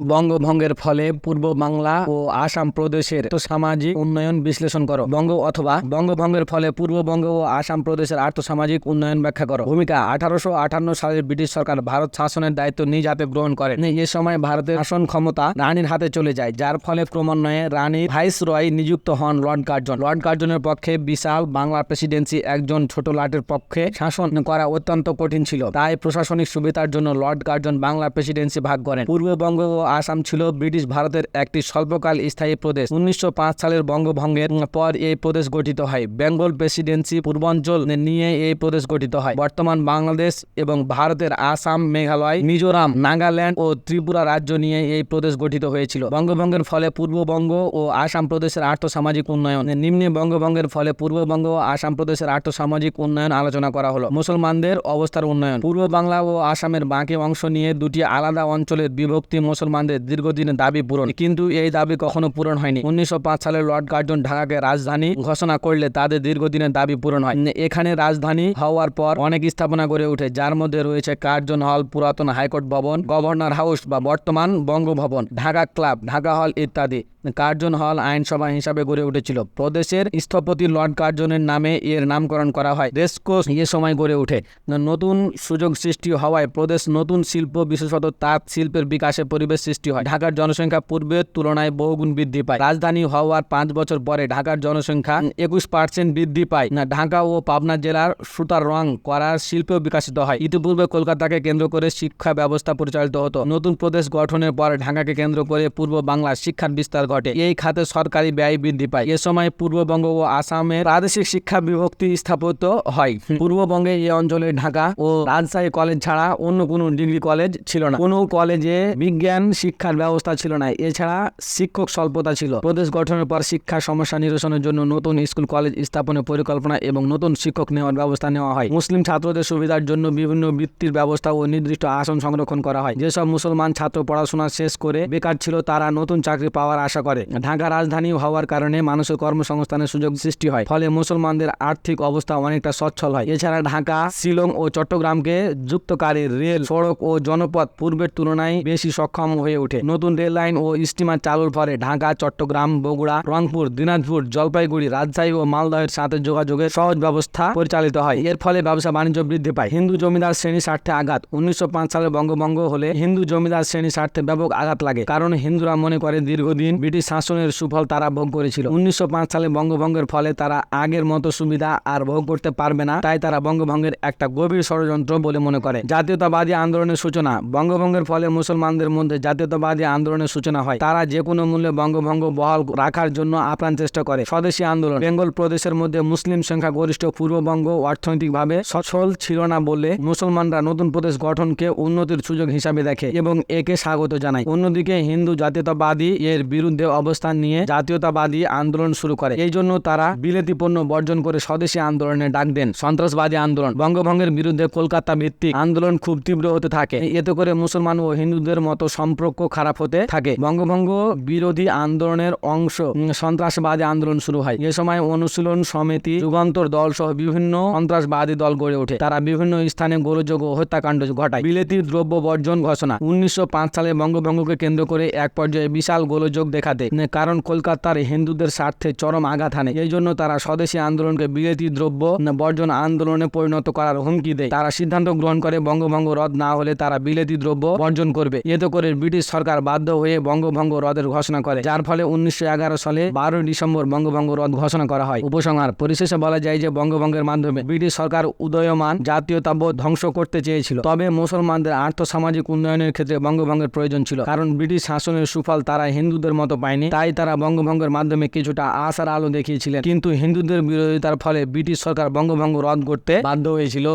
বঙ্গভঙ্গের ফলে পূর্ব বাংলা ও আসাম প্রদেশের সামাজিক উন্নয়ন বিশ্লেষণ করো। বঙ্গ অথবা বঙ্গভঙ্গের ফলে পূর্ববঙ্গ ও আসাম প্রদেশের আর্থসামাজিক উন্নয়ন ব্যাখ্যা করো। ভূমিকা, আঠারোশো আটান্ন সালে ব্রিটিশ সরকার ভারত শাসনের দায়িত্ব নিজ হাতে গ্রহণ করে। এ সময় ভারতের শাসন ক্ষমতা রানীর হাতে চলে যায়, যার ফলে ক্রমান্বয়ে রানী ভাইস রয় নিযুক্ত হন লর্ড কার্জন। লর্ড কার্জনের পক্ষে বিশাল বাংলা প্রেসিডেন্সি একজন ছোট লাটের পক্ষে শাসন করা অত্যন্ত কঠিন ছিল। তাই প্রশাসনিক সুবিধার জন্য লর্ড কার্জন বাংলা প্রেসিডেন্সি ভাগ করেন। পূর্ববঙ্গ ও আসাম ছিল ব্রিটিশ ভারতের একটি স্বল্পকাল স্থায়ী প্রদেশ। উনিশশো পাঁচ সালের বঙ্গভঙ্গের পর এই প্রদেশ গঠিত হয়। বেঙ্গল প্রেসিডেন্সি পূর্বাঞ্চল নিয়ে এই প্রদেশ গঠিত হয়। বর্তমান বাংলাদেশ এবং ভারতের আসাম, মেঘালয়, মিজোরাম, নাগাল্যান্ড ও ত্রিপুরা রাজ্য নিয়ে এই প্রদেশ গঠিত হয়েছিল। বঙ্গভঙ্গের ফলে পূর্ববঙ্গ ও আসাম প্রদেশের আর্থসামাজিক উন্নয়ন। নিম্নে বঙ্গভঙ্গের ফলে পূর্ববঙ্গ ও আসাম প্রদেশের আর্থসামাজিক উন্নয়ন আলোচনা করা হলো। মুসলমানদের অবস্থার উন্নয়ন। পূর্ব বাংলা ও আসামের বাকি অংশ নিয়ে দুটি আলাদা অঞ্চলের বিভক্তি মুসলমানদের দীর্ঘদিনের দাবি পূরণ। কিন্তু এই দাবি কখনো পূরণ হয়নি। উনিশশো পাঁচ সালে লর্ড কার্জন ঢাকাকে রাজধানী ঘোষণা করলে তাদের দীর্ঘদিনের দাবি পূরণ হয়। এখানে রাজধানী হওয়ার পর অনেক স্থাপনা গড়ে ওঠে, যার মধ্যে রয়েছে কার্জন হল, পুরাতন হাইকোর্ট ভবন, গভর্নর হাউস বা বর্তমান বঙ্গভবন, ঢাকা ক্লাব, ঢাকা হল ইত্যাদি। কার্জন হল আইনসভা হিসাবে গড়ে উঠেছিল। প্রদেশের স্থপতি লর্ড কার্জনের নামে এর নামকরণ করা হয়। রেসকোর্স এ সময় গড়ে ওঠে। নতুন সুযোগ সৃষ্টি হওয়ায় প্রদেশ নতুন শিল্প বিশেষত তাঁত শিল্পের বিকাশে পরিবেশ সৃষ্টি হয়। ঢাকার জনসংখ্যা পূর্বের তুলনায় বহুগুণ বৃদ্ধি পায়। রাজধানী হওয়ার পাঁচ বছর পরে ঢাকার জনসংখ্যা একুশ পার্সেন্ট বৃদ্ধি পায়। না, ঢাকা ও পাবনা জেলার সুতার রং করার শিল্প বিকশিত হয়। ইতিপূর্বে কলকাতাকে কেন্দ্র করে শিক্ষা ব্যবস্থা পরিচালিত হতো। নতুন প্রদেশ গঠনের পর ঢাকাকে কেন্দ্র করে পূর্ব বাংলার শিক্ষার বিস্তার ঘটে। এই খাতে সরকারি ব্যয় বৃদ্ধি পায়। এ সময় পূর্ববঙ্গ ও আসামের প্রাদেশিক শিক্ষা বিভক্তি স্থাপিত হয়। পূর্ববঙ্গে এই অঞ্চলে ঢাকা ও রাজশাহী কলেজ ছাড়া অন্য কোনো ডিগ্রি কলেজ ছিল না। কোনো কলেজে বিজ্ঞান শিক্ষার ব্যবস্থা ছিল না। এছাড়া শিক্ষক স্বল্পতা ছিল। প্রদেশ গঠনের পর শিক্ষা সমস্যা নিরসনের জন্য নতুন স্কুল কলেজ স্থাপনের পরিকল্পনা এবং নতুন শিক্ষক নেওয়ার ব্যবস্থা নেওয়া হয়। মুসলিম ছাত্রদের সুবিধার জন্য বিভিন্ন বৃত্তির ব্যবস্থা ও নির্দিষ্ট আসন সংরক্ষণ করা হয়। যেসব মুসলমান ছাত্র পড়াশোনা শেষ করে বেকার ছিল তারা নতুন চাকরি পাওয়ার আশা করে। ঢাকা রাজধানী হওয়ার কারণে মানুষের কর্মসংস্থানের সুযোগ সৃষ্টি হয়, ফলে মুসলমানদের আর্থিক অবস্থা অনেকটা সচ্ছল হয়। এছাড়া ঢাকা, শিলং ও চট্টগ্রামকে যুক্তকারী রেল সড়ক ও জনপথ পূর্বের তুলনায় বেশি সক্ষম হয়ে ওঠে। নতুন রেল লাইন ও স্টিমার চালুর ফলে ঢাকা, চট্টগ্রাম, বগুড়া, রংপুর, দিনাজপুর, জলপাইগুড়ি, রাজশাহী ও মালদহের সাথে যোগাযোগের সহজ ব্যবস্থা পরিচালিত হয়। এর ফলে ব্যবসা বাণিজ্য বৃদ্ধি পায়। হিন্দু জমিদার শ্রেণি স্বার্থে আঘাত। উনিশশো পাঁচ সালে বঙ্গভঙ্গ হলে হিন্দু জমিদার শ্রেণি স্বার্থে ব্যাপক আঘাত লাগে, কারণ হিন্দুরা মনে করে দীর্ঘদিন ব্রিটিশ শাসনের সুফল তারা ভোগ করেছিল। উনিশশো পাঁচ সালে বঙ্গভঙ্গের ফলে তারা আগের মতো সুবিধা আর ভোগ করতে পারবে না, তাই তারা বঙ্গভঙ্গের একটা গভীর ষড়যন্ত্র বলে মনে করে। জাতীয়তাবাদী আন্দোলনের সূচনা। বঙ্গভঙ্গের ফলে মুসলমানদের মধ্যে জাতীয়তাবাদী আন্দোলনের সূচনা হয়। তারা যে কোনো মূল্যে বঙ্গভঙ্গ বহাল রাখার জন্য আপ্রাণ চেষ্টা করে। স্বদেশী আন্দোলন। বেঙ্গল প্রদেশের মধ্যে মুসলিম সংখ্যা গরিষ্ঠ, পূর্ববঙ্গ অর্থনৈতিকভাবে সচল ছিল না বলে মুসলমানরা নতুন প্রদেশ গঠনকে উন্নতির সুযোগ হিসাবে দেখে এবং একে স্বাগত জানায়। অন্যদিকে হিন্দু জাতীয়তাবাদী এর বিরুদ্ধে অবস্থান নিয়ে জাতীয়তাবাদী আন্দোলন শুরু করে। এই জন্য তারা বিলেতি পণ্য বর্জন করে স্বদেশী আন্দোলনে ডাক দেন। সন্ত্রাসবাদী আন্দোলন। বঙ্গভঙ্গের বিরুদ্ধে কলকাতা ভিত্তিক আন্দোলন খুব তীব্র হতে থাকে। এতে করে মুসলমান ও হিন্দুদের মতো সম্পর্ক খারাপ হতে থাকে। বঙ্গভঙ্গ বিরোধী আন্দোলনের অংশ সন্ত্রাসবাদী আন্দোলন শুরু হয়। এ সময় অনুশীলন সমিতি, যুগান্তর দল সহ বিভিন্ন সন্ত্রাসবাদী দল গড়ে ওঠে। তারা বিভিন্ন স্থানে গোলযোগ ও হত্যাকাণ্ড ঘটায়। বিলেতি দ্রব্য বর্জন ঘোষণা। উনিশশো পাঁচ সালে বঙ্গভঙ্গকে কেন্দ্র করে এক পর্যায়ে বিশাল গোলযোগ দেখা দেয়। কারণ কলকাতার হিন্দুদের স্বার্থে চরম আঘাত হানে। এই জন্য তারা স্বদেশী আন্দোলনকে বিলেতি দ্রব্য বর্জন আন্দোলনে পরিণত করার হুমকি দেয়। তারা সিদ্ধান্ত গ্রহণ করে বঙ্গভঙ্গ রদ না হলে তারা বিলেতি দ্রব্য বর্জন করবে। এতে করে ব্রিটিশ সরকার বাধ্য হয়ে বঙ্গভঙ্গ রদের ঘোষণা করে, যার ফলে উনিশশো এগারো সালে বারোই ডিসেম্বর বঙ্গভঙ্গ রদ ঘোষণা করা হয়। উপসংহার, পরিশেষে বলা যায় যে বঙ্গভঙ্গের মাধ্যমে ব্রিটিশ সরকার উদয়মান জাতীয়তাবোধ ধ্বংস করতে চেয়েছিল। তবে মুসলমানদের আর্থ সামাজিক উন্নয়নের ক্ষেত্রে বঙ্গভঙ্গের প্রয়োজন ছিল, কারণ ব্রিটিশ শাসনের সুফল তারা হিন্দুদের মতো পায়নি। তাই তারা বঙ্গভঙ্গের মাধ্যমে কিছুটা আশার আলো দেখিয়েছিলেন। কিন্তু হিন্দুদের বিরোধিতার ফলে ব্রিটিশ সরকার বঙ্গভঙ্গ রদ করতে বাধ্য হয়েছিল।